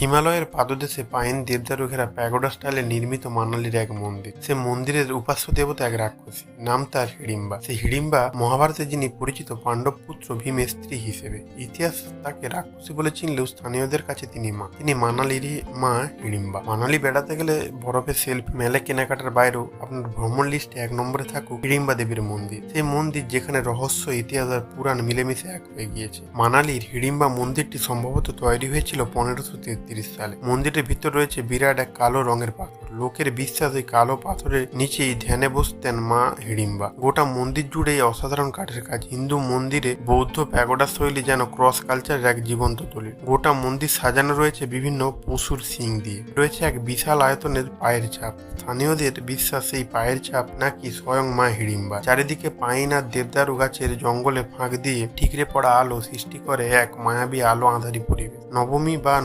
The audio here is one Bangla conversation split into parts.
হিমালয়ের পাদদেশে পাইন দেবদারু ঘেরা প্যাগোডা স্টাইলে নির্মিত মানালির এক মন্দির। সে মন্দিরের উপাস্য দেবতা এক রাক্ষসী। নাম তার হিড়িম্বা। সে হিড়িম্বা মহাভারতে যিনি পরিচিত পাণ্ডব পুত্র ভীমের স্ত্রী হিসেবে। ইতিহাস তাকে রাক্ষসী বলে চিনলেও স্থানীয়দের কাছে তিনি মা। তিনি মানালিরই মা হিড়িম্বা। মানালি বেড়াতে গেলে বরফে সেলফি, মেলে কেনাকাটার বাইরেও আপনার ভ্রমণ লিস্টে এক নম্বরে থাকুক হিড়িম্বা দেবীর মন্দির। সেই মন্দির যেখানে রহস্য, ইতিহাস আর পুরাণ মিলেমিশে এক হয়ে গিয়েছে। মানালির হিড়িম্বা মন্দিরটি সম্ভবত তৈরি হয়েছিল পনেরোশো সালে। মন্দিরের ভিতর রয়েছে বিরাট এক কালো রঙের পাথর। লোকের বিশ্বাস এই কালো পাথরের নিচেই ধ্যানে বসতেন মা হিড়িম্বা। গোটা মন্দির জুড়ে এই অসাধারণ কাঠের কাজ। হিন্দু মন্দিরে বৌদ্ধ প্যাগোডা শৈলী যেন ক্রস কালচারের এক জীবন্ত দলিল। গোটা মন্দির সাজানো রয়েছে বিভিন্ন পশুর শিং দিয়ে। রয়েছে এক বিশাল আয়তনের পায়ের ছাপ স্থানীয়দের বিশ্বাস এই পায়ের ছাপ নাকি স্বয়ং মা হিড়িম্বা। চারিদিকে পাইন আর দেবদারু গাছের জঙ্গলে ফাঁক দিয়ে ঠিকরে পড়া আলো সৃষ্টি করে এক মায়াবী আলো আঁধারি পরিবেশ। নবমী বা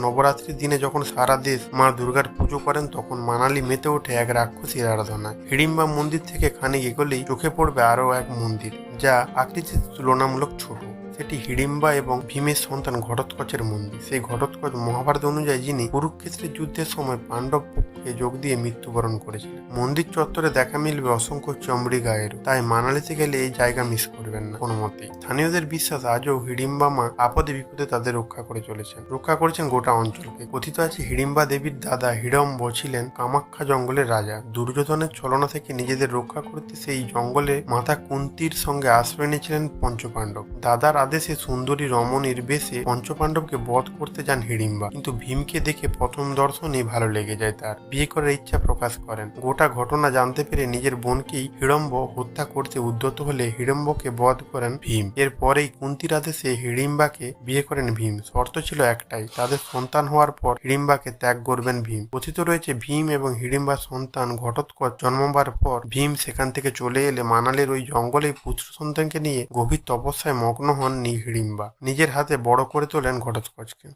নবরাত্রির দিনে যখন সারা দেশ মা দুর্গার পুজো করেন, তখন মানালি মেতে ওঠে এক রাক্ষসীর আরাধনা হিড়িম্বা মন্দির থেকে খানিক এগোলেই চোখে পড়বে আরও এক মন্দির, যা আকৃতিতে তুলনামূলক ছোট। সেটি হিড়িম্বা এবং ভীমের সন্তান ঘটোৎকচের মন্দির। সেই ঘটোৎকচ মহাভারত অনুযায়ী যিনি কুরুক্ষেত্রের যুদ্ধের সময় পাণ্ডব পক্ষে যোগ দিয়ে মৃত্যুবরণ করেছিলেন। মন্দির চত্বরে দেখা মিলবে অসংখ্য চমড়ি গায়ের তাই মানালিতে গেলে এই জায়গা মিস করবেন না কোনো মতেই। স্থানীয়দের বিশ্বাস আজও হিড়িম্বা মা আপদে বিপদে তাদের রক্ষা করে চলেছেন। রক্ষা করেছেন গোটা অঞ্চলকে। কথিত আছে হিড়িম্বা দেবীর দাদা হিড়ম্ব ছিলেন কামাখ্যা জঙ্গলের রাজা। দুর্যোধনের ছলনা থেকে নিজেদের রক্ষা করতে সেই জঙ্গলে মাতা কুন্তির সঙ্গে আশ্রয় নিয়েছিলেন পঞ্চপাণ্ডব। দাদার আদেশে সুন্দরী রমণীর বেশে পঞ্চপাণ্ডবকে বধ করতে যান হিড়িম্বা। কিন্তু ভীমকে দেখে প্রথম দর্শনেই ভালো লেগে যায় তার। বিয়ে করার ইচ্ছা প্রকাশ করেন। গোটা ঘটনা জানতে পেরে নিজের বোনকেই হিড়ম্ব হত্যা করতে উদ্যত হলে হিড়ম্বকে বধ করেন ভীম। এরপরেই কুন্তির আদেশে হিড়িম্বাকে বিয়ে করেন ভীম। শর্ত ছিল একটাই, তাদের সন্তান হওয়ার পর হিড়িম্বাকে ত্যাগ করবেন ভীম। কথিত রয়েছে, ভীম এবং হিড়িম্বার সন্তান ঘটোৎকচ জন্মবার পর ভীম সেখান থেকে চলে এলে মানালির ওই জঙ্গলে পুত্র সন্তানকে নিয়ে গভীর তপস্যায় মগ্ন হননি হিড়িম্বা নিজের হাতে বড় করে তোলেন ঘটোৎকচকে।